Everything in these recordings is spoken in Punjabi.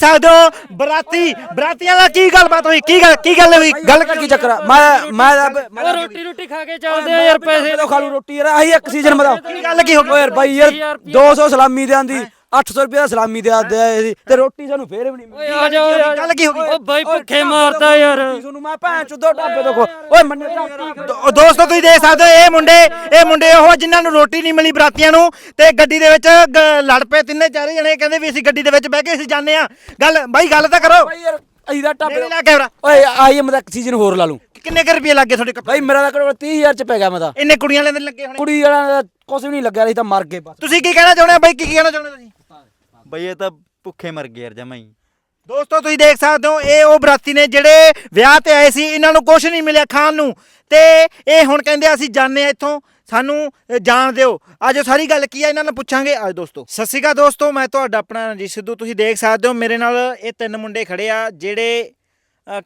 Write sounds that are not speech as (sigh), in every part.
ਸਕਦੇ ਹੋ ਬਰਾਤੀ ਬਰਾਤੀਆਂ ਦਾ ਕੀ ਗੱਲਬਾਤ ਹੋਈ? ਕੀ ਗੱਲ ਕੀ ਗੱਲ ਹੋਈ? ਗੱਲ ਕੀ ਚੱਕਰ ਆ? ਮੈਂ ਮੈਂ ਉਹ ਰੋਟੀ ਰੋਟੀ ਖਾ ਕੇ ਚੱਲਦੇ ਆ ਯਾਰ ਪੈਸੇ। ਤਾਂ ਖਾ ਲੂ ਰੋਟੀ ਯਾਰ ਆਹੀ ਇੱਕ ਸੀਜ਼ਨ ਮਦਾ ਕੀ ਗੱਲ ਕੀ ਹੋ ਗਈ ਓ ਯਾਰ ਬਾਈ ਯਾਰ 200 ਸਲਾਮੀ ਦੇ ਆਂਦੀ। 800 ਰੁਪਏ ਦਾ ਸਲਾਮੀ ਦੇ ਆਦੇ ਆਏ ਸੀ ਤੇ ਰੋਟੀ ਸਾਨੂੰ ਫੇਰ ਵੀ ਨਹੀਂ ਓਏ ਆ ਜਾ ਓਏ ਆ ਜਾ। ਗੱਲ ਕੀ ਹੋ ਗਈ? ਓ ਬਾਈ ਭੁੱਖੇ ਮਾਰਦਾ ਯਾਰ। ਤੁਹਾਨੂੰ ਮੈਂ ਭੈਣ ਚੁੱਦੋ ਢਾਬੇ ਤੋਂ ਖੋ ਓਏ ਮੰਨੇ ਢਾਬੇ ਦੋ- ਦੋਸਤੋ ਤੁਸੀਂ ਦੇਖ ਸਕਦੇ ਹੋ ਇਹ ਮੁੰਡੇ ਇਹ ਮੁੰਡੇ ਉਹ ਜਿਨ੍ਹਾਂ ਨੂੰ ਰੋਟੀ ਨਹੀਂ ਮਿਲੀ ਬਰਾਤੀਆਂ ਨੂੰ ਤੇ ਗੱਡੀ ਦੇ ਵਿੱਚ ਗ- ਲੜ ਪਏ ਤਿੰਨੇ ਚਾਰੇ ਜਣੇ ਕਹਿੰਦੇ ਵੀ ਅਸੀਂ ਗੱਡੀ ਦੇ ਵਿੱਚ ਬਹਿ ਕੇ ਅਸੀਂ ਜਾਂਦੇ ਆ ਗੱਲ ਬਾਈ ਗੱਲ ਤਾਂ ਕਰੋ। ਬਾਈ ਯਾਰ ਅਸੀਂ ਦਾ ਢਾਬੇ ਲਾ ਕੈਮਰਾ। ਓਏ ਆਈ ਮੈਂ ਤਾਂ ਸੀਜ਼ਨ ਹੋਰ ਲਾ ਲੂੰ ਕਿੰਨੇ ਕੁ ਰੁਪਏ ਲੱਗੇ ਤੁਹਾਡੇ ਕੱਪੜੇ? ਬਾਈ ਮੇਰਾ ਤਾਂ ਕਰੋੜ 30000 ਚ ਪੈ ਗਿਆ ਮੈਂ ਤਾਂ। ਇੰਨੇ ਕੁੜੀਆਂ ਲੈਂਦੇ ਲੱਗੇ ਹੋਣੇ? ਕੁੜੀ ਵਾਲਾ ਦਾ ਕੁਝ ਵੀ ਨਹੀਂ ਲੱਗਿਆ ਅਸੀਂ ਤਾਂ ਮਰ ਗਏ ਬਸ। ਤੁਸੀਂ ਕੀ ਕਹਿਣਾ ਚਾਹੁੰਦੇ ਹੋ? ਬਾਈ ਕੀ ਕਹਿਣਾ ਚਾਹੁੰਦੇ ਹੋ ਤੁਸੀਂ? ਬਈ ਇਹ ਤਾਂ ਭੁੱਖੇ ਮਰ ਗਏ ਯਾਰ ਜਮਾਂ ਹੀ। ਦੋਸਤੋ, ਤੁਸੀਂ ਦੇਖ ਸਕਦੇ ਹੋ, ਇਹ ਉਹ ਬਰਾਤੀ ਨੇ ਜਿਹੜੇ ਵਿਆਹ ਤੇ ਆਏ ਸੀ, ਇਹਨਾਂ ਨੂੰ ਕੁਝ ਨਹੀਂ ਮਿਲਿਆ ਖਾਣ ਨੂੰ। ਤੇ ਇਹ ਹੁਣ ਕਹਿੰਦੇ ਅਸੀਂ ਜਾਣੇ ਆ ਇੱਥੋਂ, ਸਾਨੂੰ ਜਾਣ ਦਿਓ। ਅੱਜ ਉਹ ਸਾਰੀ ਗੱਲ ਕੀ ਆ, ਇਹਨਾਂ ਨੂੰ ਪੁੱਛਾਂਗੇ। ਅੱਜ ਦੋਸਤੋ, ਸਤਿ ਸ਼੍ਰੀ ਅਕਾਲ ਦੋਸਤੋ, ਮੈਂ ਤੁਹਾਡਾ ਆਪਣਾ ਰਣਜੀਤ ਸਿੱਧੂ। ਤੁਸੀਂ ਦੇਖ ਸਕਦੇ ਹੋ, ਮੇਰੇ ਨਾਲ ਇਹ ਤਿੰਨ ਮੁੰਡੇ ਖੜੇ ਆ, ਜਿਹੜੇ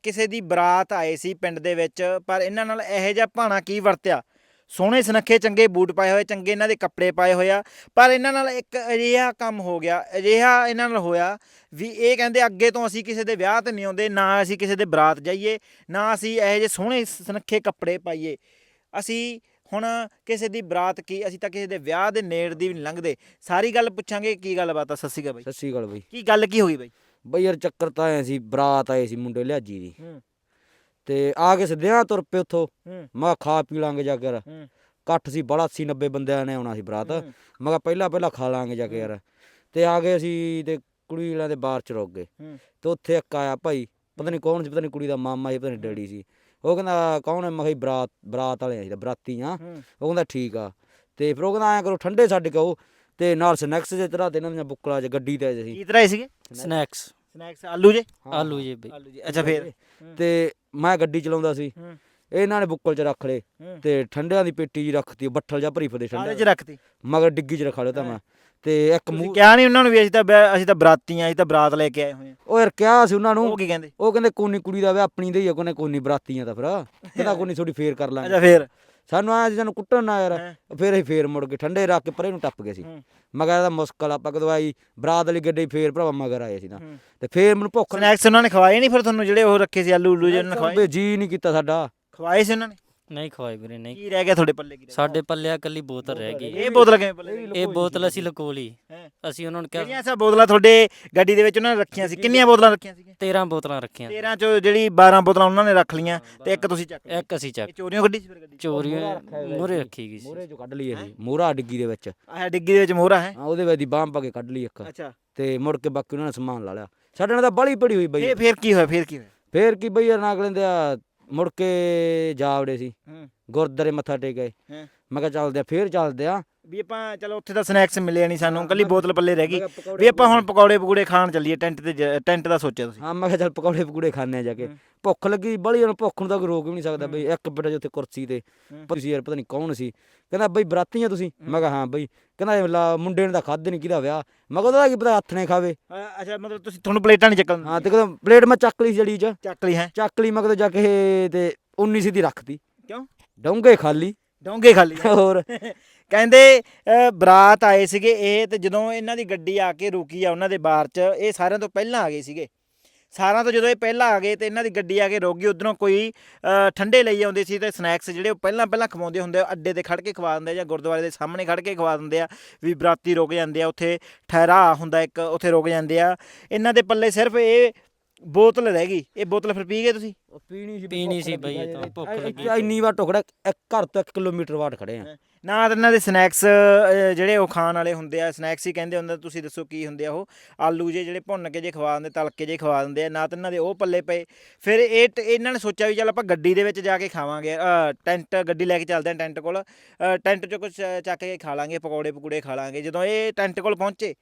ਕਿਸੇ ਦੀ ਬਰਾਤ ਆਏ ਸੀ ਪਿੰਡ ਦੇ ਵਿੱਚ, ਪਰ ਇਹਨਾਂ ਨਾਲ ਇਹੋ ਜਿਹਾ ਭਾਣਾ ਕੀ ਵਰਤਿਆ? ਸੋਹਣੇ ਸੁਨੱਖੇ ਚੰਗੇ ਬੂਟ ਪਾਏ ਹੋਏ ਚੰਗੇ ਇਹਨਾਂ ਦੇ ਕੱਪੜੇ ਪਾਏ ਹੋਏ ਆ। ਪਰ ਇਹਨਾਂ ਨਾਲ ਇੱਕ ਅਜਿਹਾ ਕੰਮ ਹੋ ਗਿਆ ਅਜਿਹਾ ਇਹਨਾਂ ਨਾਲ ਹੋਇਆ ਵੀ ਇਹ ਕਹਿੰਦੇ ਅੱਗੇ ਤੋਂ ਅਸੀਂ ਕਿਸੇ ਦੇ ਵਿਆਹ ਤੇ ਨਹੀਂ ਆਉਂਦੇ ਨਾ ਅਸੀਂ ਕਿਸੇ ਦੇ ਬਰਾਤ ਜਾਈਏ ਨਾ ਅਸੀਂ ਇਹੋ ਜਿਹੇ ਸੋਹਣੇ ਸੁਨੱਖੇ ਕੱਪੜੇ ਪਾਈਏ। ਅਸੀਂ ਹੁਣ ਕਿਸੇ ਦੀ ਬਰਾਤ ਕੀ ਅਸੀਂ ਤਾਂ ਕਿਸੇ ਦੇ ਵਿਆਹ ਦੇ ਨੇੜ ਦੀ ਵੀ ਨਹੀਂ ਲੰਘਦੇ। ਸਾਰੀ ਗੱਲ ਪੁੱਛਾਂਗੇ ਕੀ ਗੱਲਬਾਤ ਆ? ਸੱਸੀ ਗਾ ਬਾਈ। ਸਤਿ ਸ਼੍ਰੀ ਅਕਾਲ ਬਾਈ। ਕੀ ਗੱਲ ਕੀ ਹੋਈ ਬਾਈ? ਬਈ ਯਾਰ ਚੱਕਰ ਤਾਂ ਆਏ ਸੀ ਬਰਾਤ ਆਏ ਸੀ ਮੁੰਡੇ ਲਿਆਜੀ ਦੀ। ਹੂੰ। ਤੇ ਆ ਕੇ ਸਿੱਧਿਆਂ ਤੁਰ ਪਏ ਉੱਥੋਂ। ਹੂੰ। ਮੈਂ ਕਿਹਾ ਖਾ ਪੀ ਲਾਂਗੇ ਜਾ ਕੇ ਯਾਰ। ਹੂੰ। ਇਕੱਠ ਸੀ ਬੜਾ 80 90 ਬੰਦਿਆਂ ਨੇ ਆਉਣਾ ਸੀ ਬਰਾਤ। ਮੈਂ ਕਿਹਾ ਪਹਿਲਾਂ ਪਹਿਲਾਂ ਖਾ ਲਾਂਗੇ ਜਾ ਕੇ ਯਾਰ। ਤੇ ਆ ਗਏ ਅਸੀਂ ਤੇ ਕੁੜੀ ਵਾਲਿਆਂ ਦੇ ਬਾਹਰ ਚ ਰੁਕ ਗਏ। ਹੂੰ। ਤੇ ਉੱਥੇ ਇੱਕ ਆਇਆ ਭਾਈ ਪਤਾ ਨਹੀਂ ਕੌਣ ਸੀ ਪਤਾ ਨਹੀਂ ਕੁੜੀ ਦਾ ਮਾਮਾ ਸੀ ਪਤਾ ਨਹੀਂ ਡੈਡੀ ਸੀ। ਉਹ ਕਹਿੰਦਾ ਕੌਣ ਹੈ? ਮੈਂ ਕਿਹਾ ਜੀ ਬਰਾਤ ਬਰਾਤ ਵਾਲੇ ਆ ਅਸੀਂ ਤਾਂ ਬਰਾਤੀ ਆ ਹੂੰ। ਉਹ ਕਹਿੰਦਾ ਠੀਕ ਆ। ਤੇ ਫਿਰ ਉਹ ਕਹਿੰਦਾ ਆਇਆ ਕਰੋ ਠੰਡੇ ਛੱਡ ਕੇ ਆਓ। ਤੇ ਨਾਲ ਸਨੈਕਸ ਜੇ ਤਰ੍ਹਾਂ ਤੇ ਇਹਨਾਂ ਦੀਆਂ ਬੁੱਕਲਾਂ 'ਚ ਗੱਡੀ ਤੇ ਆਏ ਸੀ ਕੀ ਤਰ੍ਹਾਂ ਸੀਗੇ? ਸਨੈਕਸ। ਸਨੈਕਸ ਆਲੂ ਜੇ? ਆਲੂ ਜੀ ਬਈ। ਆਲੂ ਜੀ ਅੱਛਾ ਫੇਰ। ਤੇ ਮੈਂ ਗੱਡੀ ਚਲਾਉਂਦਾ ਸੀ। ਹੂੰ। ਇਹਨਾਂ ਨੇ ਬੁੱਕਲ 'ਚ ਰੱਖ ਲਏ। ਹੂੰ। ਤੇ ਠੰਡਿਆਂ ਦੀ ਪੇਟੀ ਜੀ ਰੱਖਤੀ ਬੱਠਲ ਜਾਂ ਭਰੀ ਫਦੇ ਆਲੇ ਚ ਠੰਡੇ ਰੱਖਤੀ। ਮਗਰ ਡਿੱਗੀ 'ਚ ਰਖਾ ਲਿਆ ਤਾਂ ਮੈਂ। ਤੇ ਇੱਕ ਤੁਸੀਂ ਮੂੰਹ ਕਿਹਾ ਨਹੀਂ ਉਹਨਾਂ ਨੂੰ ਵੀ ਅਸੀਂ ਤਾਂ ਵਿਆਹ- ਅਸੀਂ ਤਾਂ ਬਰਾਤੀ ਆ ਅਸੀਂ ਤਾਂ ਬਰਾਤ ਲੈ ਕੇ ਆਏ ਹੋਏ ਆ ਉਹ ਯਾਰ ਕਿਹਾ ਸੀ ਉਹਨਾਂ ਉਹ ਨੂੰ ਕੀ ਕਹਿੰਦੇ? ਉਹ ਕਹਿੰਦੇ ਕੋਨੀ ਕੁੜੀ ਦਾ ਵਿਆਹ ਆਪਣੀ ਦੇ ਹੀ ਆ ਕੋਨੇ ਕੋਨੀ ਬਰਾਤੀਆਂ ਦਾ ਫਿਰ। (laughs) ਕਹਿੰਦਾ ਕੋਨੀ ਥੋੜੀ ਫੇਰ ਕਰ ਲਾਂਗੇ। ਅੱਛਾ ਫੇਰ। ਸਾਨੂੰ ਆਇਆ ਜਿਹਨਾਂ ਨੂੰ ਕੁੱਟਣ ਨਾ ਯਾਰ। ਫਿਰ ਅਸੀਂ ਫੇਰ ਮੁੜ ਕੇ ਠੰਡੇ ਰੱਖ ਕੇ ਪਰੇ ਨੂੰ ਟੱਪ ਗਏ ਸੀ। ਹੂੰ। ਮੈਂ ਕਹਿੰਦਾ ਮੁਸ਼ਕਲ ਆਪਾਂ ਕਦੋਂ ਆਈ ਬਰਾਤ ਵਾਲੀ ਗੱਡੀ ਫੇਰ ਭਰਾਵਾ ਮਗਰ ਆਏ ਸੀ ਨਾ। ਤੇ ਫੇਰ ਮੈਨੂੰ ਭੁੱਖ ਸਨੈਕਸ ਉਹਨਾਂ ਨੇ ਖਵਾਏ ਨਹੀਂ ਫਿਰ ਤੁਹਾਨੂੰ ਜਿਹੜੇ ਉਹ ਰੱਖੇ ਸੀ ਆਲੂ ਉਲੂ ਜਿਹੇ ਉਹਨਾਂ ਨੇ ਖਵਾਏ ਜੀ ਨਹੀਂ ਕੀਤਾ ਸਾਡਾ। ਖਵਾਏ ਸੀ ਉਹਨਾਂ ਨੇ? ਨਹੀਂ ਖਵਾਏ ਵੀਰੇ ਨਹੀਂ। ਕੀ ਰਹਿ ਗਿਆ ਤੁਹਾਡੇ ਪੱਲੇ ਕੀ ਰਹਿ ਸਾਡੇ ਪੱਲਿਆ ਕੱਲੀ ਬੋਤਲ ਰਹਿ ਗਈ। ਗਿਆ ਇਹ ਬੋਤਲ ਕਿਵੇਂ ਪੱਲੇ ਰਹਿ ਗਈ? ਇਹ ਬੋਤਲ ਅਸੀਂ ਲਕੋ ਲਈ ਹੈਂ। ਅਸੀਂ ਉਹਨਾਂ ਨੂੰ ਕਿਹਾ ਕਿਹੜੀਆਂ ਸਾ ਬੋਤਲਾਂ ਤੁਹਾਡੇ ਗੱਡੀ ਦੇ ਵਿੱਚ ਉਹਨਾਂ ਨੇ ਰੱਖੀਆਂ ਸੀ? ਕਿੰਨੀਆਂ ਬੋਤਲਾਂ ਰੱਖੀਆਂ ਸੀਗੀਆਂ? 13 ਬੋਤਲਾਂ ਰੱਖੀਆਂ। 13 ਚੋਂ ਜਿਹੜੀ 12 ਬੋਤਲਾਂ ਉਹਨਾਂ ਨੇ ਰੱਖ ਲੀਆਂ ਤੇ ਇੱਕ ਤੁਸੀਂ ਚੱਕ ਲਈ। ਇੱਕ ਅਸੀਂ ਚੱਕ ਇਹ ਚੋਰੀਆਂ ਕੱਢੀ ਸੀ ਫਿਰ ਗੱਡੀ ਚੋਰੀ ਮੋਹਰਾ ਰੱਖਿਆ ਹੋਇਆ ਮੂਰੇ। ਰੱਖੀ ਗਈ ਸੀ। ਮੋਰੇ ਚੋਂ ਕੱਢ ਲਈ ਅਸੀਂ ਮੋਹਰਾ ਡਿੱਗੀ ਦੇ ਵਿੱਚ। ਆਹ ਡਿੱਗੀ ਦੇ ਵਿੱਚ ਮੋਹਰਾ ਹੈ? ਹਾਂ, ਉਹਦੇ ਵਿੱਚ ਦੀ ਬਾਂਹ ਪਾ ਕੇ ਕੱਢ ਲਈ ਇੱਕ। ਅੱਛਾ। ਤੇ ਮੁੜ ਕੇ ਬਾਕੀ ਉਹਨਾਂ ਨੇ ਸਮਾਨ ਲਾ ਲਿਆ। ਸਾਡੇ ਨਾਲ ਤਾਂ ਬੜੀ ਪੜੀ ਹੋਈ ਬਈ। ਇਹ ਫੇਰ ਕੀ ਹੋਇਆ? ਫੇਰ ਕੀ ਹੋਇਆ? ਫੇਰ ਕੀ ਬਈ ਨਾ ਲੈਂਦੇ ਆ ਮੁੜ ਕੇ ਜਾਵੜੇ ਸੀ। ਹੂੰ। ਗੁਰਦਾਰੇ ਮੱਥਾ ਟੇਕ ਗਏ ਹੈਂ। ਮੈਂ ਕਿਹਾ ਚੱਲਦੇ ਆ ਫੇਰ ਚੱਲਦੇ ਆ। ਵੀ ਆਪਾਂ ਚਲੋ ਉੱਥੇ ਤਾਂ ਸਨੈਕਸ ਮਿਲਿਆ ਨਹੀਂ ਸਾਨੂੰ ਕੱਲੀ ਬੋਤਲ ਪੱਲੇ ਰਹਿ ਗਈ। ਵੀ ਆਪਾਂ ਹੁਣ ਪਕੌੜੇ। ਪਕੂੜੇ ਖਾਣ ਚੱਲੀਏ ਟੈਂਟ ਤੇ ਜ- ਟੈਂਟ ਦਾ ਸੋਚਿਆ ਤੁਸੀਂ। ਹਾਂ ਮੈਂ ਕਿਹਾ ਚੱਲ ਪਕੌੜੇ ਪਕੂੜੇ ਖਾਣੇ ਆ ਜਾ ਕੇ। ਭੁੱਖ ਲੱਗੀ ਬੜੀ ਉਹਨੂੰ ਭੁੱਖ ਨੂੰ ਤਾਂ ਕੋਈ ਰੋਕ ਵੀ ਨਹੀਂ ਸਕਦਾ ਬਈ ਇੱਕ ਬੇਟਾ ਜਿੱਥੇ ਕੁਰਸੀ ਤੇ ਹੂੰ। ਤੁਸੀਂ ਯਾਰ ਪਤਾ ਨਹੀਂ ਕੌਣ ਸੀ। ਕਹਿੰਦਾ ਬਈ ਬਰਾਤੀਆਂ ਤੁਸੀਂ? ਮੈਂ ਕਿਹਾ ਹਾਂ ਬਈ। ਕਹਿੰਦਾ ਇਹ ਲਾ ਮੁੰਡੇ ਨੇ ਤਾਂ ਖਾਦੇ ਨਹੀਂ ਕਿਹਦਾ ਵਿਆਹ? ਮੈਂ ਕਿਹਾ ਉਹਦਾ ਕੀ ਪਤਾ ਹੱਥ ਨੇ ਖਾਵੇ? ਅ- ਅੱਛਾ ਮਤਲਬ ਤੁਸੀਂ ਤੁਹਾਨੂੰ ਪਲੇਟਾਂ ਨਹੀਂ ਚੱਕਣ ਹਾਂ ਤੇ ਕਹਿੰਦਾ ਪਲੇਟ ਮੈਂ ਚੱਕ ਲਈ ਸੀ ਜੜੀ ਚ। ਚੱਕ ਲਈ ਹੈ? ਚੱਕ ਲਈ ਮੈਂ ਕਿਹਾ ਜਾ ਕੇ ਤੇ 19 ਸਿੱਧੀ ਰੱਖਤੀ। ਕਿਉਂ? ਡੋਂਗੇ ਖਾਲੀ। ਡੋਂਗੇ ਖਾਲੀ। ਹੋਰ। (laughs) ਕਹਿੰਦੇ ਬਰਾਤ ਆਏ ਸੀਗੇ ਇਹ ਤੇ ਜਦੋਂ ਇਹਨਾਂ ਦੀ ਗੱਡੀ ਆ ਕੇ ਰੁਕੀ ਆ ਉਹਨਾਂ ਦੇ ਬਾਰ 'ਚ ਇਹ ਸਾਰਿਆਂ ਤੋਂ ਪਹਿਲਾਂ ਆ ਗਏ ਸੀਗੇ। ਸਾਰਿਆਂ ਤੋਂ ਜਦੋਂ ਇਹ ਪਹਿਲਾਂ ਆ ਗਏ ਤੇ ਇਹਨਾਂ ਦੀ ਗੱਡੀ ਆ ਕੇ ਰੁਕ ਗਈ ਉਧਰੋਂ ਕੋਈ ਠੰਡੇ ਲਈ ਆਉਂਦੇ ਸੀ ਤੇ ਸਨੈਕਸ ਜਿਹੜੇ ਉਹ ਪਹਿਲਾਂ ਪਹਿਲਾਂ ਖਵਾਉਂਦੇ ਹੁੰਦੇ ਆ, ਅੱਡੇ ਤੇ ਖੜ ਕੇ ਖਵਾ ਦਿੰਦੇ ਆ ਜਾਂ ਗੁਰਦੁਆਰੇ ਦੇ ਸਾਹਮਣੇ ਖੜ ਕੇ ਖਵਾ ਦਿੰਦੇ ਆ ਵੀ ਬਰਾਤੀ ਰੁਕ ਜਾਂਦੇ ਆ ਉੱਥੇ ਠਹਿਰਾ ਹੁੰਦਾ ਇੱਕ ਉੱਥੇ ਰੁਕ ਜਾਂਦੇ ਆ। ਇਹਨਾਂ ਦੇ ਪੱਲੇ ਸਿਰਫ ਇਹ ਬੋਤਲ ਰਹਿ ਗਈ ਇਹ ਬੋਤਲ ਫਿਰ ਪੀ ਗਏ ਤੁਸੀਂ? ਪੀਣੀ ਸੀ ਪੀਣੀ ਸੀ ਬਈ ਇਹ ਤਾਂ ਭੁੱਖ ਲੱਗੀ ਇੰਨੀ ਵਾਰ ਟੁਕੜਾ ਇੱਕ ਘਰ ਤੋਂ 1 ਕਿਲੋਮੀਟਰ ਬਾਅਦ ਖੜੇ ਆ। ਨਾ ਤਾਂ ਇਹਨਾਂ ਦੇ ਸਨੈਕਸ ਜਿਹੜੇ ਉਹ ਖਾਣ ਵਾਲੇ ਹੁੰਦੇ ਆ ਸਨੈਕਸ ਹੀ ਕਹਿੰਦੇ ਹੁੰਦੇ ਤੁਸੀਂ ਦੱਸੋ ਕੀ ਹੁੰਦੇ ਆ ਉਹ? ਆਲੂ ਜੇ ਜਿਹੜੇ ਭੁੰਨ ਕੇ ਜੇ ਖਵਾ ਦਿੰਦੇ ਤਲਕੇ ਜੇ ਖਵਾ ਦਿੰਦੇ ਆ ਨਾ ਤਾਂ ਇਹਨਾਂ ਦੇ ਉਹ ਪੱਲੇ ਪਏ। ਫਿਰ ਇਹ ਟ- ਇਹਨਾਂ ਨੇ ਸੋਚਿਆ ਵੀ ਚੱਲ ਆਪਾਂ ਗੱਡੀ ਦੇ ਵਿੱਚ ਜਾ ਕੇ ਖਾਵਾਂਗੇ ਅ, ਟੈਂਟ ਗੱਡੀ ਲੈ ਕੇ ਚੱਲਦੇ ਆ ਟੈਂਟ ਕੋਲ। ਅ, ਟੈਂਟ 'ਚੋਂ ਕੁਝ ਚੱਕ ਕੇ ਖਾ ਲਾਂਗੇ ਪਕੌੜੇ ਪਕੂੜੇ ਖਾ ਲਾਂਗੇ। ਜਦੋਂ ਇਹ ਟੈਂਟ ਕੋਲ ਪਹੁੰਚੇ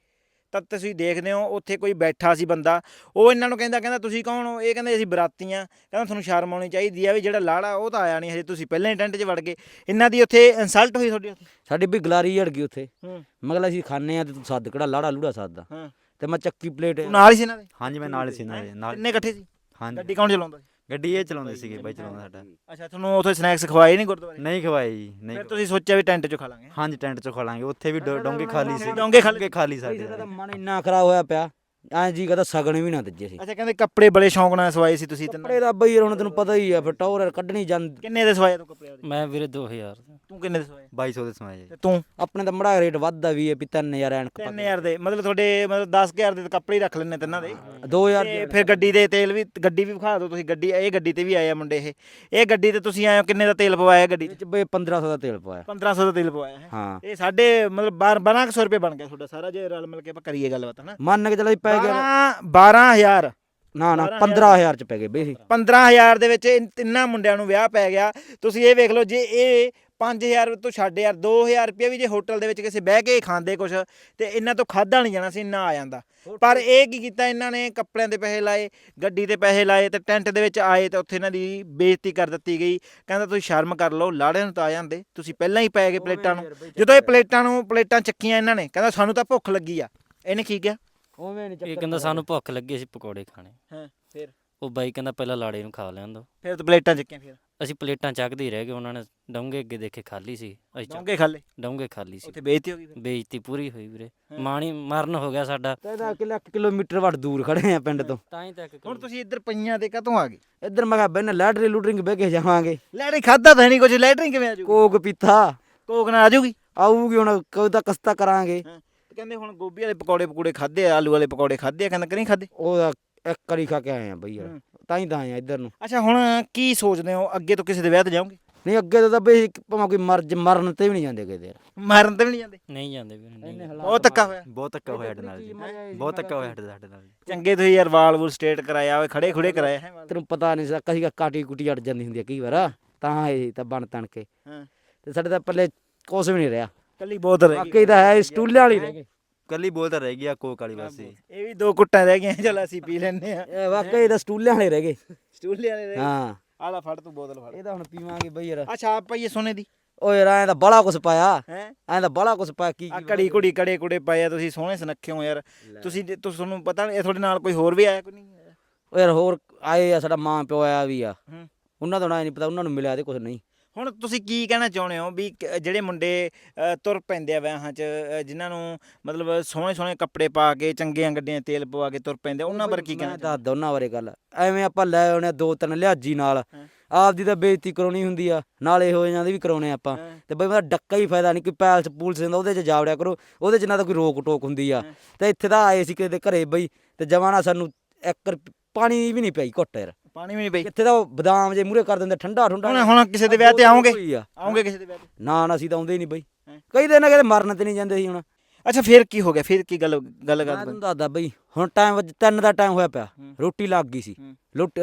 ਤਾਂ ਤੁਸੀਂ ਦੇਖਦੇ ਹੋ ਉੱਥੇ ਕੋਈ ਬੈਠਾ ਸੀ ਬੰਦਾ ਉਹ ਇਹਨਾਂ ਨੂੰ ਕਹਿੰਦਾ ਕਹਿੰਦਾ ਤੁਸੀਂ ਕੌਣ ਹੋ? ਇਹ ਕਹਿੰਦੇ ਅਸੀਂ ਬਰਾਤੀਆਂ। ਕਹਿੰਦਾ ਤੁਹਾਨੂੰ ਸ਼ਰਮ ਆਉਣੀ ਚਾਹੀਦੀ ਆ ਵੀ ਜਿਹੜਾ ਲਾੜਾ ਉਹ ਤਾਂ ਆਇਆ ਨਹੀਂ ਹਜੇ ਤੁਸੀਂ ਪਹਿਲਾਂ ਹੀ ਟੈਂਟ 'ਚ ਵੜ ਗਏ। ਇਹਨਾਂ ਦੀ ਉੱਥੇ ਇਨਸਲਟ ਹੋਈ ਤੁਹਾਡੀ ਉੱਥੇ? ਸਾਡੀ ਵੀ ਗਲਾਰੀ ਝੜ ਗਈ ਉੱਥੇ। ਹੂੰ। ਮਗਲਾ ਅਸੀਂ ਖਾਣੇ ਆ ਤੇ ਤੂੰ ਸੱਦ ਕਿਹੜਾ ਲਾੜਾ ਲੂੜਾ ਸੱਦਦਾ। ਹਾਂ। ਤੇ ਮੈਂ ਚੱਕੀ ਪਲੇਟ ਨਾਲ ਹੀ ਸੀ ਇਹਨਾਂ ਦੇ? ਹਾਂਜੀ ਮੈਂ ਨਾਲ ਸੀ ਨਾਲ ਨਾਲ ਕਿੰਨੇ ਇਕੱਠੇ ਸੀ? ਹਾਂਜੀ। ਗੱਡੀ ਕੌਣ ਚਲਾਉਂਦਾ ਸੀ? ਗੱਡੀ ਇਹ ਚਲਾਉਂਦੇ ਸੀਗੇ ਬਾਈ ਚਲਾਉਂਦਾ ਸਾਡਾ। ਅੱਛਾ ਤੁਹਾਨੂੰ ਉੱਥੇ ਸਨੈਕਸ ਖਵਾਏ ਨਹੀਂ ਗੁਰਦੁਆਰੇ? ਨਹੀਂ ਖਵਾਏ ਜੀ ਨਹੀਂ ਫਿਰ। ਤੁਸੀਂ ਸੋਚਿਆ ਵੀ ਟੈਂਟ 'ਚ ਖਾ ਲਾਂਗੇ। ਹਾਂਜੀ ਟੈਂਟ ਚੋਂ ਖਾ ਲਾਂਗੇ। ਉੱਥੇ ਵੀ ਡੋ- ਡੋਂਗੇ ਖਾਲੀ ਸੀ। ਡੋਂਗੇ ਖਾਲੀ। ਸਾਡੇ ਮਨ ਇੰਨਾ ਖਰਾਬ ਹੋਇਆ ਪਿਆ। ਐਂ ਜੀ ਕਹਦਾ ਸਗਣ ਵੀ ਨਾ ਦਿੱਜੇ ਸੀ। ਅੱਛਾ ਕਹਿੰਦੇ ਕੱਪੜੇ ਬੜੇ ਸ਼ੌਂਕ ਨਾਲ ਸਵਾਏ ਸੀ ਤੁਸੀਂ ਤਿੰਨ। ਕੱਪੜੇ ਦਾ ਬਈ ਹੁਣ ਤੈਨੂੰ ਪਤਾ ਹੀ ਆ ਫਿਰ ਟੌਰ ਕੱਢਣੀ ਜਾਂਦੀ। ਕਿੰਨੇ ਦੇ ਸਵਾਏ ਤੂੰ ਕੱਪੜੇ ਉਹਦੇ? ਮੈਂ ਵੀਰੇ 2000 ਤੂੰ ਕਿੰਨੇ ਦੇ ਸਵਾਏ? 2200 ਦੇ ਸਮਾਏ ਤੇ ਤੂੰ? ਆਪਣੇ ਤਾਂ ਮੜਾ ਰੇਟ ਵੱਧਦਾ ਵੀ ਹੈ ਵੀ 3000 ਐਨਕ 3000 ਦੇ ਮਤਲਬ ਤੁਹਾਡੇ ਮਤਲਬ 10000 ਦੇ ਤਾਂ ਕੱਪੜੇ ਹੀ ਰੱਖ ਲੈਣੇ ਤਿੰਨਾਂ ਦੇ। 2000 ਤੇ ਫਿਰ ਗੱਡੀ ਦੇ ਤੇਲ ਵੀ ਗੱਡੀ ਵੀ ਵਿਖਾ ਦਿਓ ਤੁਸੀਂ ਗੱਡੀ ਇਹ ਗੱਡੀ ਤੇ ਵੀ ਆਏ ਆ ਮੁੰਡੇ ਇਹ। ਇਹ ਗੱਡੀ ਤੇ ਤੁਸੀਂ ਆਏ ਹੋ ਕਿੰਨੇ ਦਾ ਤੇਲ ਪਵਾਇਆ ਗੱਡੀ 'ਚ? ਵਿੱਚ ਬਈ 1500 ਦਾ ਤੇਲ ਪਵਾਇਆ। 1500 ਦਾ ਤੇਲ ਪਵਾਇਆ ਹੈ। ਹਾਂ। ਇਹ ਸਾਡੇ ਮਤਲਬ 1200 ਰੁਪਏ ਬਣ ਗਿਆ ਤੁਹਾਡਾ ਸਾਰਾ ਜੇ ਰਲ ਮਿਲ ਕੇ ਆਪਾਂ ਕਰੀਏ ਗੱਲਬਾਤ ਹਨਾ? ਮੰਨ ਕੇ ਚੱਲ ਪੈ ਗਿਆ 12 12000 ਨਾ ਨਾ 15000 ਚ ਪੈ ਗਏ ਬਈ। 15000 ਦੇ ਵਿੱਚ ਇਹ ਤਿੰਨਾਂ ਮੁੰਡਿਆਂ ਨੂੰ ਵਿਆਹ ਪੈ ਗਿਆ। ਤੁਸੀਂ ਇਹ ਵੇਖ ਲਓ ਜੇ ਇਹ 5000 ਤੋਂ ਛੱਡ ਯਾਰ 2000 ਰੁਪਏ ਵੀ ਜੇ ਹੋਟਲ ਦੇ ਵਿੱਚ ਕਿਸੇ ਬਹਿ ਕੇ ਖਾਂਦੇ ਕੁਛ ਤੇ ਇਹਨਾਂ ਤੋਂ ਖਾਦਾ ਨਹੀਂ ਜਾਣਾ ਸੀ ਇੰਨਾ ਆ ਜਾਂਦਾ। ਪਰ ਇਹ ਕੀ ਕੀਤਾ ਇਹਨਾਂ ਨੇ? ਕੱਪੜਿਆਂ ਦੇ ਪੈਸੇ ਲਾਏ ਗੱਡੀ ਤੇ ਪੈਸੇ ਲਾਏ ਤੇ ਟੈਂਟ ਦੇ ਵਿੱਚ ਆਏ ਤੇ ਉੱਥੇ ਇਹਨਾਂ ਦੀ ਬੇਇੱਜ਼ਤੀ ਕਰ ਦਿੱਤੀ ਗਈ। ਕਹਿੰਦਾ ਤੁਸੀਂ ਸ਼ਰਮ ਕਰ ਲਓ ਲਾੜਿਆਂ ਨੂੰ ਤਾਂ ਆ ਜਾਂਦੇ। ਤੁਸੀਂ ਪਹਿਲਾਂ ਹੀ ਪੈ ਗਏ ਪਲੇਟਾਂ ਨੂੰ। ਜਦੋਂ ਇਹ ਪਲੇਟਾਂ ਨੂੰ ਪਲੇਟਾਂ ਚੱਕੀਆਂ ਇਹਨਾਂ ਨੇ ਕਹਿੰਦਾ ਸਾਨੂੰ ਤਾਂ ਭੁੱਖ ਲੱਗੀ ਆ। ਇਹਨੇ ਕੀ ਕਿਹਾ? ਉਵੇਂ ਨਹੀਂ ਇਹ ਕਹਿੰਦਾ ਸਾਨੂੰ ਭੁੱਖ ਲੱਗੀ ਸੀ ਪਕੌੜੇ ਖਾਣੇ। ਹਾਂ ਫਿਰ? ਉਹ ਬਾਈ ਕਹਿੰਦਾ ਪਹਿਲਾਂ ਲਾੜੇ ਨੂੰ ਖਾ ਲੈਣ ਦੋ ਫਿਰ ਤੂੰ ਪਲੇਟਾਂ ਚੱਕੀਆਂ ਫਿਰ? ਅਸੀਂ ਪਲੇਟਾਂ ਚੱਕਦੇ ਹੀ ਰਹਿ ਗਏ ਉਹਨਾਂ ਨੇ ਡੋਂਗੇ ਅੱਗੇ ਦੇਖੇ ਖਾਲੀ ਸੀ। ਅਸੀਂ ਚੱਕ- ਡੋਂਗੇ ਖਾਲੇ? ਡੋਂਗੇ ਖਾਲੀ ਸੀ। ਉੱਥੇ ਬੇਇੱਜ਼ਤੀ ਹੋ ਗਈ ਫਿਰ? ਬੇਇੱਜ਼ਤੀ ਪੂਰੀ ਹੋਈ ਵੀਰੇ। ਮਾਣੀ ਮਰਨ ਹੋ ਗਿਆ ਸਾਡਾ। ਕਹਿੰਦਾ ਕਿ ਲੱਖ ਕਿਲੋਮੀਟਰ ਵੱਟ ਦੂਰ ਖੜੇ ਆ ਪਿੰਡ ਤੋਂ। ਤਾਂ ਹੀ ਤੱਕ ਹੁਣ ਤੁਸੀਂ ਇੱਧਰ ਪਈਆਂ ਤੇ ਕਦੋਂ ਆ ਗਏ? ਇੱਧਰ ਮੈਂ ਕਿਹਾ ਬੈਨ ਲੈਟਰੀ ਲੂਟਰਿੰਗ ਬਹਿ ਕੇ ਜਾਵਾਂਗੇ। ਲੈਟਰੀ ਖਾਦਾ ਤਾਂ ਨਹੀਂ ਕੁਝ ਲੈਟਰਿੰਗ ਕਿਵੇਂ ਆਜੂਗੀ ਕੋਕ ਪੀਤਾ। ਕੋਕ ਨਾਲ ਆਜੂਗੀ ਆਊਗੀ ਹੁਣ ਕੋਈ ਤਾਂ ਕਸਤਾ ਕਰਾਂਗੇ। ਤੇ ਕਹਿੰਦੇ ਹੁਣ ਗੋਭੀ ਵਾਲੇ ਪਕੌੜੇ ਪਕੌੜੇ ਖਾਦੇ ਆ ਆਲੂ ਵਾਲੇ ਪਕੌੜੇ ਖਾਦੇ ਆ ਕਹਿੰਦਾ ਕਿ ਨਹੀਂ ਖਾਦੇ ਉਹਦਾ ਇੱਕ ਕਰੀ ਖਾ ਕੇ ਆਏ ਆ ਬਈ ਯਾਰ ਹੂੰ। ਤਾਂ ਹੀ ਤਾਂ ਆਏ ਆ ਇੱਧਰ ਨੂੰ। ਅੱਛਾ ਹੁਣ ਕੀ ਸੋਚਦੇ ਹੋ? ਅੱਗੇ ਤੋਂ ਕਿਸੇ ਦੇ ਵਿਆਹ ਤੇ ਜਾਓਗੇ? ਨਹੀਂ ਅੱਗੇ ਤੋਂ ਤਾਂ ਬਈ ਭਾਵੇਂ ਕੋਈ ਮਰ ਜ- ਮਰਨ ਤੇ ਵੀ ਨਹੀਂ ਜਾਂਦੇ ਕਿਤੇ। ਯਾਰ ਮਾਰਨ ਤੇ ਵੀ ਨਹੀਂ ਜਾਂਦੇ? ਨਹੀਂ ਜਾਂਦੇ ਵੀਰੇ ਨਹੀਂ ਧੱਕਾ ਹੋਇਆ। ਬਹੁਤ ਧੱਕਾ ਹੋਇਆ ਸਾਡੇ ਨਾਲ ਜੀ। ਬਹੁਤ ਧੱਕਾ ਹੋਇਆ ਸਾਡੇ ਸਾਡੇ ਨਾਲ। ਚੰਗੇ ਤੁਸੀਂ ਯਾਰ ਵਾਲ ਵੂਲ ਸਟੇਟ ਕਰਾਇਆ ਹੋਏ ਖੜੇ ਖੁੜੇ ਕਰਾਇਆ। ਹੈ ਵਾਲ। ਤੈਨੂੰ ਪਤਾ ਨਹੀਂ ਸਕਾ ਸੀ ਕਾਟੀ ਕੁਟੀ ਅੜ ਜਾਂਦੀ ਹੁੰਦੀ ਆ ਕਈ ਵਾਰ। ਤਾਂ ਇਹ ਤਾਂ ਬਣ ਤਣ ਕੇ ਹਾਂ। ਤੇ ਸਾਡੇ ਤਾਂ ਪੱਲੇ ਕੁਛ ਵੀ ਨਹੀਂ ਰਿਹਾ। ਕੱਲੀ ਬਹੁਤ ਰਹਿ ਗਈ। ਬਾਕੀ ਤਾਂ ਹੈ ਸਟੂਲੇ ਵਾਲੀ ਰਹਿ ਗਏ ਕੱਲੀ ਤਾਂ ਰਹਿ ਗਿਆ ਕੋਕ ਵਾਲੀ ਬਸ ਇਹ ਵੀ ਦੋ ਕੁੱਟਾਂ ਰਹਿ ਗਈਆਂ ਚਲ ਅਸੀਂ ਪੀ ਲੈਨੇ ਆ ਇਹ ਵਾਕਈ ਤਾਂ ਸਟੂਲੇ ਵਾਲੇ ਰਹਿ ਗਏ। ਸਟੂਲੇ ਵਾਲੇ ਰਹਿ ਗਏ। ਹਾਂ। ਆਲਾ ਫੜ ਤੂੰ ਬੋਤਲ ਫੜ। ਇਹ ਤਾਂ ਹੁਣ ਪੀਵਾਂਗੇ ਬਈ ਯਾਰ। ਆ ਛਾਪ ਪਈਏ ਸੋਨੇ ਦੀ। ਓਏ ਯਾਰ ਐਂ ਤਾਂ ਬੜਾ ਕੁਛ ਪਾਇਆ। ਹੈ? ਐਂ ਤਾਂ ਬੜਾ ਕੁਛ ਪਾਇਆ ਕੀ ਆ ਕੀ ਕੜੀ ਕੁੜੀ ਕੜੇ ਕੁੜੇ ਪਾਏ ਆ ਤੁਸੀਂ ਸੋਹਣੇ ਸੁਨੱਖੇ ਹੋ ਯਾਰ। ਤੁਸੀਂ ਜੇ- ਤੁਸੀਂ ਤੁਹਾਨੂੰ ਪਤਾ ਨਹੀਂ ਇਹ ਤੁਹਾਡੇ ਨਾਲ ਕੋਈ ਹੋਰ ਵੀ ਆਇਆ ਕੋਈ ਨਹੀਂ? ਆਇਆ? ਓ ਯਾਰ ਹੋਰ ਆਏ ਆ ਸਾਡਾ ਮਾਂ ਪਿਓ ਆਇਆ ਵੀ ਆ। ਹੂੰ। ਉਹਨਾਂ ਦਾ ਨਹੀਂ ਪਤਾ ਉਹਨਾਂ ਨੂੰ ਮਿਲਿਆ ਤੇ ਕੁਛ ਨਹੀਂ। ਹੁਣ ਤੁਸੀਂ ਕੀ ਕਹਿਣਾ ਚਾਹੁੰਦੇ ਹੋ ਵੀ ਕ- ਜਿਹੜੇ ਮੁੰਡੇ ਅ, ਤੁਰ ਪੈਂਦੇ ਆ ਵਿਆਹਾਂ 'ਚ ਅ, ਜਿਨ੍ਹਾਂ ਨੂੰ ਮਤਲਬ ਸੋਹਣੇ ਸੋਹਣੇ ਕੱਪੜੇ ਪਾ ਕੇ ਚੰਗੀਆਂ ਗੱਡੀਆਂ 'ਚ ਤੇਲ ਪਵਾ ਕੇ ਤੁਰ ਪੈਂਦੇ ਆ, ਉਹਨਾਂ ਬਾਰੇ ਕੀ ਕਹਿਣਾ ਮੈਂ ਦੱਸਦਾ ਉਹਨਾਂ ਬਾਰੇ ਗੱਲ ਐਵੇਂ ਆਪਾਂ ਲੈ ਆਉਣੇ ਆ ਦੋ ਤਿੰਨ ਲਿਹਾਜੀ ਨਾਲ ਹਾਂ। ਆਪਦੀ ਤਾਂ ਬੇਇੱਜ਼ਤੀ ਕਰਾਉਣੀ ਹੁੰਦੀ ਆ ਨਾਲੇ ਹੋ ਜਾਂਦੇ ਵੀ ਕਰਾਉਣੇ ਆਪਾਂ ਹਾਂ। ਤੇ ਬਈ ਮੇਰਾ ਡੱਕਾ ਹੀ ਫਾਇਦਾ ਨਹੀਂ ਕੋਈ ਪੈਲਸ ਪੂਲਸ ਹੁੰਦਾ ਉਹਦੇ 'ਚ ਜਾਵੜਿਆ ਕਰੋ ਉਹਦੇ 'ਚ ਨਾ ਤਾਂ ਕੋਈ ਰੋਕ ਟੋਕ ਹੁੰਦੀ ਆ ਹਾਂ। ਤੇ ਇੱਥੇ ਤਾਂ ਆਏ ਸੀ ਕਿਤੇ ਦੇ ਘਰੇ ਬਈ ਤੇ ਜਮਾਨਾ ਸਾਨੂੰ ਇੱਕ ਰੁਪ- ਪਾਣੀ ਵੀ ਨਹੀਂ ਪਈ ਘੁੱਟ ਯਾਰ ਪਾਣੀ ਵੀ ਨਹੀਂ ਪਈ ਕਿੱਥੇ ਤਾਂ ਉਹ ਬਦਾਮ ਜੇ ਮੂਰੇ ਕਰ ਦਿੰਦੇ ਠੰਡਾ ਠੰਡਾ ਹੁਣ ਕਿਸੇ ਦੇ ਵਿਆਹ ਤੇ ਆਉਂਗੇ। ਆਉਂਗੇ ਕਿਸੇ ਦੇ ਵਿਆਹ ਤੇ ਨਾ ਨਾ ਅਸੀਂ ਤਾਂ ਆਉਂਦੇ ਹੀ ਨਹੀਂ ਬਈ ਹੈਂ। ਕਈ ਦਿਨ ਕਿਤੇ ਮਰਨ ਤੇ ਨਹੀਂ ਜਾਂਦੇ ਸੀ ਹੁਣ ਅੱਛਾ ਫਿਰ ਕੀ ਹੋ ਗਿਆ ਫਿਰ ਕੀ ਗੱਲ ਗੱਲ ਮੈਂ ਤੁਹਾਨੂੰ ਦੱਸਦਾ ਬਈ ਹੁਣ ਟਾਈਮ ਤਿੰਨ ਦਾ ਟਾਈਮ ਹੋਇਆ ਪਿਆ ਹੂੰ। ਰੋਟੀ ਲੱਗ ਗਈ ਸੀ ਹੂੰ।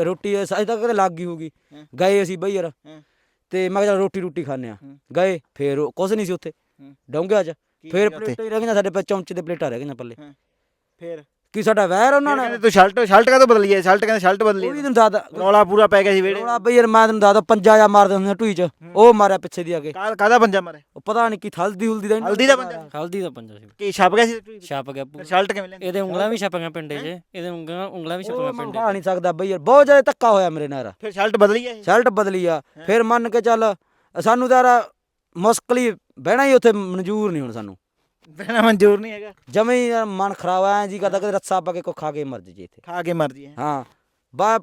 ਰੋਟੀ ਅਜੇ ਤੱਕ ਕਿਤੇ ਲੱਗ ਗਈ ਹੋਊਗੀ ਹੂੰ। ਗਏ ਅਸੀਂ ਬਈ ਯਾਰ ਹੂੰ। ਤੇ ਮੈਂ ਕਿਹਾ ਚੱਲ ਰੋਟੀ ਰੋਟੀ ਖਾਣੇ ਆ ਹੂੰ। ਗਏ ਫੇਰ ਉਹ- ਕੁਛ ਨਹੀਂ ਸੀ ਉੱਥੇ ਹੂੰ। ਡੋਂਗਿਆ ਚ ਕੀ ਫੇਰ ਗਿਆ ਉੱਥੇ? ਪਲੇਟਾਂ ਹੀ ਰਹਿ ਗਈਆਂ ਸਾਡੇ ਪੇ ਚਮਚੇ ਦੇ ਪਲੇਟਾਂ ਰਹਿ ਗਈਆਂ ਪੱਲੇ ਫਿਰ ਕੀ ਸਾਡਾ ਵਹਿਰ ਉਹਨਾਂ ਕਹਿੰਦੇ ਨਾਲ ਤੂੰ ਸ਼ਰਟ ਸ਼ਰਟ ਕਦੋਂ ਬਦਲੀ ਹੈ ਸ਼ਰਟ ਕਹਿੰਦੇ ਸ਼ਰਟ ਬਦਲੀ ਉਹ ਵੀ ਹੈ। ਤੈਨੂੰ ਦੱਸਦਾ। ਰੌਲਾ ਪੂਰਾ ਪੈ ਗਿਆ ਸੀ ਵੇੜੇ ਰੌਲਾ ਬਈ ਯਾਰ ਮੈਂ ਤੈਨੂੰ ਦੱਸਦਾ ਪੰਜਾ ਜਾ ਮਾਰਦੇ ਹੁੰਦੇ ਟੂਈ ਚ। ਉਹ ਮਾਰਿਆ ਪਿੱਛੇ ਦੀ ਆ ਕੇ। ਕਾ ਕਾਦਾ ਪੰਜਾ ਮਾਰੇ ਉਹ ਪਤਾ ਨਹੀਂ ਕੀ ਥਲਦੀ ਹੁਲਦੀ ਦਾ ਹਲਦੀ ਦਾ ਪੰਜਾ? ਹਲਦੀ ਦਾ ਪੰਜਾ ਸੀ। ਕੀ ਛਪ ਗਿਆ ਸੀ ਛਪ ਗਿਆ ਪੂਰਾ। ਸ਼ਰਟ ਕਿਵੇਂ ਲੈਂਦੇ? ਇਹਦੇ ਉਂਗਲਾਂ ਵੀ ਛਪੀਆਂ ਪਿੰਡੇ 'ਚ ਇਹਦੇ ਉਂਗਲਾਂ ਉਂਗਲਾਂ ਵੀ ਛਪੀਆਂ ਪਿੰਡੇ ਮੈਂ ਨਹੀਂ ਸਕਦਾ ਬਈ ਯਾਰ ਬਹੁਤ ਜ਼ਿਆਦਾ ਧੱਕਾ ਹੋਇਆ ਮੇਰੇ ਨਾਲ। ਫਿਰ ਸ਼ਰਟ ਬਦਲੀ ਹੈ ਇਹ? ਸ਼ਰਟ ਬਦਲੀ ਆ। ਫਿਰ ਮੰਨ ਕੇ ਚੱਲ ਸਾਨੂੰ ਤਾਂ ਯਾਰ ਮੁਸ਼ਕਲ ਹੀ ਬਹਿਣਾ ਹੀ ਉੱਥੇ ਮਨਜ਼ੂਰ ਨਹੀਂ ਹੁਣ ਸਾਨੂੰ। ਬਹਿਣਾ ਮਨਜ਼ੂਰ ਨਹੀਂ ਹੈਗਾ। ਜਮੇ ਹੀ ਯਾਰ ਮਨ ਖਰਾਬ ਆਇਆ ਜੀ ਕਰਦਾ ਕਿ ਰੱਸਾ ਪਾ ਕੇ ਕੋ ਖਾ ਕੇ ਮਰ ਜੇ ਇੱਥੇ। ਖਾ ਕੇ ਮਰਜ਼ੀ ਹੈ ਹਾਂ ਬਾ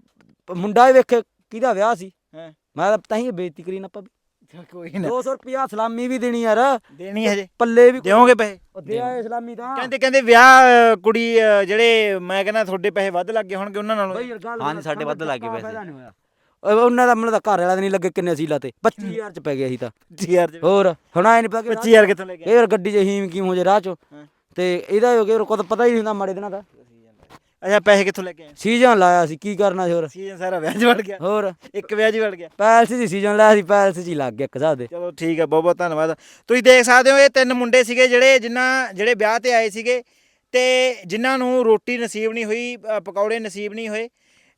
ਮੁੰਡਾ ਹੀ ਵੇਖੇ ਕਿਹਦਾ ਵਿਆਹ ਸੀ। ਹਾਂ? ਮੈਂ ਤਾਂ ਤਾਂ ਹੀ ਬੇਇੱਜ਼ਤੀ ਕਰੀ ਨਾ ਆਪਾਂ ਵੀ ਚੱਲ ਕੋਈ ਨਾ। 200 ਰੁਪਿਆ ਸਲਾਮੀ ਵੀ ਦੇਣੀ ਯਾਰ। ਦੇਣੀ ਹੈ ਹਜੇ ਪੱਲੇ ਵੀ ਦਿਓਗੇ ਪੈਸੇ? ਉਹ ਦੇ ਆਏ ਸਲਾਮੀ ਤਾਂ। ਕਹਿੰਦੇ ਕਹਿੰਦੇ ਵਿਆਹ ਕੁੜੀ ਜਿਹੜੇ ਮੈਂ ਕਹਿੰਦਾ ਤੁਹਾਡੇ ਪੈਸੇ ਵੱਧ ਲੱਗੇ ਹੋਣਗੇ ਉਹਨਾਂ ਨਾਲੋਂ। ਬਈ ਯਾਰ ਗੱਲ ਹਾਂਜੀ, ਸਾਡੇ ਵੱਧ ਲੱਗ ਗਏ ਪੈਸੇ। ਉਹਨਾਂ ਦਾ ਮੈਨੂੰ ਤਾਂ ਘਰ ਵਾਲਾ ਦੇ ਨਹੀਂ ਲੱਗੇ ਕਿੰਨੇ ਸੀਲਾ ਤੇ। 25000 ਚ ਪੈ ਗਿਆ ਸੀ ਤਾਂ। 25000 ਦੇ ਹੋਰ ਹੁਣ ਆਏ ਨਹੀਂ ਪਤਾ ਕਿ 25000 ਕਿੱਥੋਂ ਲੈ ਕੇ ਇਹ ਯਾਰ ਗੱਡੀ 'ਚ ਹੀਮ ਕੀ ਹੋ ਜੇ ਰਾਹ 'ਚੋਂ। ਤੇ ਇਹਦਾ ਹੋ ਗਿਆ ਕਦ ਪਤਾ ਹੀ ਨਹੀਂ ਹੁੰਦਾ ਮਾੜੇ ਦਿਨਾਂ ਦਾ। ਅੱਛਾ ਪੈਸੇ ਕਿੱਥੋਂ ਲੈ ਕੇ ਆਏ? ਸੀਜ਼ਨ ਲਾਇਆ ਸੀ ਕੀ ਕਰਨਾ ਸੀ ਹੋਰ? ਸੀਜ਼ਨ ਸਾਰਾ ਵਿਆਹ 'ਚ ਵੜ ਗਿਆ। ਹੋਰ। ਇੱਕ ਵਿਆਹ 'ਚ ਹੀ ਵੜ ਗਿਆ। ਪੈਲਸ ਦੀ ਸੀਜ਼ਨ ਲਾਇਆ ਸੀ ਪੈਲਸ 'ਚ ਹੀ ਲੱਗ ਗਿਆ ਇੱਕ ਹਿਸਾਬ ਦੇ। ਚਲੋ ਠੀਕ ਹੈ ਬਹੁਤ ਬਹੁਤ ਧੰਨਵਾਦ। ਤੁਸੀਂ ਦੇਖ ਸਕਦੇ ਹੋ ਇਹ ਤਿੰਨ ਮੁੰਡੇ ਸੀਗੇ ਜਿਹੜੇ ਜਿਨ੍ਹਾਂ ਜਿਹੜੇ ਵਿਆਹ ਤੇ ਆਏ ਸੀਗੇ ਤੇ ਜਿਨ੍ਹਾਂ ਨੂੰ ਰੋਟੀ ਨਸੀਬ ਨਹੀਂ ਹੋਈ ਪਕੌੜੇ ਨਸੀਬ ਨਹੀਂ ਹੋਏ।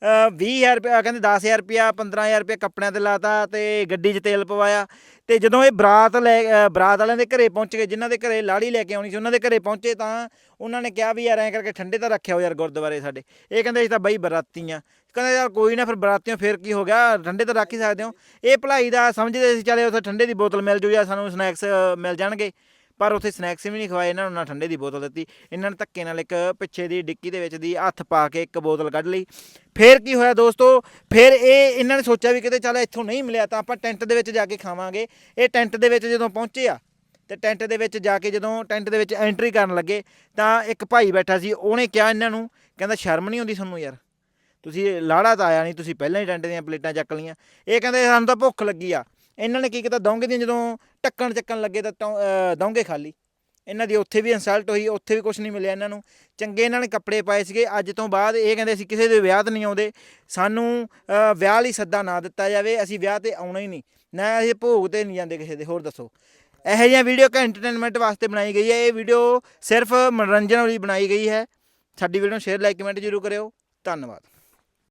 20000 ਰੁਪਏ ਕਹਿੰਦੇ 10000 ਰੁਪਿਆ 15000 ਰੁਪਏ ਕੱਪੜਿਆਂ ਤੇ ਲਾਤਾ ਤੇ ਗੱਡੀ 'ਚ ਤੇਲ ਪਵਾਇਆ। ਤੇ ਜਦੋਂ ਇਹ ਬਰਾਤ ਲੈ ਬਰਾਤ ਵਾਲਿਆਂ ਦੇ ਘਰੇ ਪਹੁੰਚ ਗਏ, ਜਿਨ੍ਹਾਂ ਦੇ ਘਰੇ ਲਾੜੀ ਲੈ ਕੇ ਆਉਣੀ ਸੀ, ਉਹਨਾਂ ਦੇ ਘਰੇ ਪਹੁੰਚੇ ਤਾਂ ਉਹਨਾਂ ਨੇ ਕਿਹਾ ਵੀ ਯਾਰ ਐਂ ਕਰਕੇ ਠੰਡੇ ਤਾਂ ਰੱਖਿਆ ਹੋ ਯਾਰ ਗੁਰਦੁਆਰੇ ਸਾਡੇ। ਇਹ ਕਹਿੰਦੇ ਅਸੀਂ ਤਾਂ ਬਈ ਬਰਾਤੀ ਆ ਕਹਿੰਦੇ ਯਾਰ ਕੋਈ ਨਾ ਫਿਰ ਬਰਾਤੀਆਂ ਫਿਰ ਕੀ ਹੋ ਗਿਆ? ਠੰਡੇ ਤਾਂ ਰੱਖ ਹੀ ਸਕਦੇ ਹੋ। ਇਹ ਭਲਾਈ ਦਾ ਸਮਝਦੇ ਸੀ, ਚੱਲੇ ਉੱਥੇ ਠੰਡੇ ਦੀ ਬੋਤਲ ਮਿਲ ਜੂ ਜਾਂ ਸਾਨੂੰ ਸਨੈਕਸ ਮਿਲ ਜਾਣਗੇ। ਪਰ ਉੱਥੇ ਸਨੈਕਸ ਵੀ ਨਹੀਂ ਖਵਾਏ, ਇਹਨਾਂ ਨੂੰ ਨਾ ਠੰਡੇ ਦੀ ਬੋਤਲ ਦਿੱਤੀ, ਇਹਨਾਂ ਨੇ ਧੱਕੇ ਨਾਲ ਇੱਕ ਪਿੱਛੇ ਦੀ ਡਿੱਕੀ ਦੇ ਵਿੱਚ ਦੀ ਹੱਥ ਪਾ ਕੇ ਇੱਕ ਬੋਤਲ ਕੱਢ ਲਈ। ਫੇਰ ਕੀ ਹੋਇਆ ਦੋਸਤੋ? ਫਿਰ ਇਹ ਇਹਨਾਂ ਨੇ ਸੋਚਿਆ ਵੀ ਕਿਤੇ ਚੱਲ ਇੱਥੋਂ ਨਹੀਂ ਮਿਲਿਆ ਤਾਂ ਆਪਾਂ ਟੈਂਟ ਦੇ ਵਿੱਚ ਜਾ ਕੇ ਖਾਵਾਂਗੇ। ਇਹ ਟੈਂਟ ਦੇ ਵਿੱਚ ਜਦੋਂ ਪਹੁੰਚੇ ਆ, ਤੇ ਟੈਂਟ ਦੇ ਵਿੱਚ ਜਾ ਕੇ ਜਦੋਂ ਟੈਂਟ ਦੇ ਵਿੱਚ ਐਂਟਰੀ ਕਰਨ ਲੱਗੇ, ਤਾਂ ਇੱਕ ਭਾਈ ਬੈਠਾ ਸੀ, ਉਹਨੇ ਕਿਹਾ ਇਹਨਾਂ ਨੂੰ, ਕਹਿੰਦਾ, ਸ਼ਰਮ ਨਹੀਂ ਆਉਂਦੀ ਤੁਹਾਨੂੰ ਯਾਰ। ਤੁਸੀਂ ਲਾੜਾ ਤਾਂ ਆਇਆ ਨਹੀਂ, ਤੁਸੀਂ ਪਹਿਲਾਂ ਹੀ ਟੈਂਟ ਦੀਆਂ ਪਲੇਟਾਂ ਚੱਕ ਲਈਆਂ। ਇਹ ਕਹਿੰਦੇ, ਸਾਨੂੰ ਤਾਂ ਭੁੱਖ ਲੱਗੀ ਆ। ਇਹਨਾਂ ਨੇ ਕੀ ਕੀਤਾ? ਦੌਂਗੇ ਦੀਆਂ ਜਦੋਂ ਟੱਕਣ ਚੱਕਣ ਲੱਗੇ ਤਾਂ ਟੌ- ਅਹ ਦੌਂਗੇ ਖਾਲੀ। ਇਹਨਾਂ ਦੀ ਉੱਥੇ ਵੀ ਇਨਸਲਟ ਹੋਈ, ਉੱਥੇ ਵੀ ਕੁਝ ਨਹੀਂ ਮਿਲਿਆ ਇਹਨਾਂ ਨੂੰ। ਚੰਗੇ ਇਹਨਾਂ ਨੇ ਕੱਪੜੇ ਪਾਏ ਸੀਗੇ। ਅੱਜ ਤੋਂ ਬਾਅਦ ਇਹ ਕਹਿੰਦੇ ਅਸੀਂ ਕਿਸੇ ਦੇ ਵਿਆਹ ਤੇ ਨਹੀਂ ਆਉਂਦੇ। ਸਾਨੂੰ ਵਿਆਹ ਲਈ ਸੱਦਾ ਨਾ ਦਿੱਤਾ ਜਾਵੇ। ਅਸੀਂ ਵਿਆਹ ਤੇ ਆਉਣਾ ਹੀ ਨਹੀਂ। ਨਾ ਅਸੀਂ ਭੋਗ ਤੇ ਨਹੀਂ ਜਾਂਦੇ ਕਿਸੇ ਦੇ। ਹੋਰ ਦੱਸੋ। ਇਹੋ ਜਿਹੀਆਂ ਵੀਡੀਓ ਕਾ ਐਂਟਰਟੇਨਮੈਂਟ ਵਾਸਤੇ ਬਣਾਈ ਗਈ ਹੈ। ਇਹ ਵੀਡੀਓ ਸਿਰਫ ਮਨੋਰੰਜਨ ਲਈ ਬਣਾਈ ਗਈ ਹੈ। ਸਾਡੀ ਵੀਡੀਓ ਨੂੰ ਸ਼ੇਅਰ ਲਾਈਕ ਕਮੈਂਟ ਜ਼ਰੂਰ ਕਰਿਓ। ਧੰਨਵਾਦ।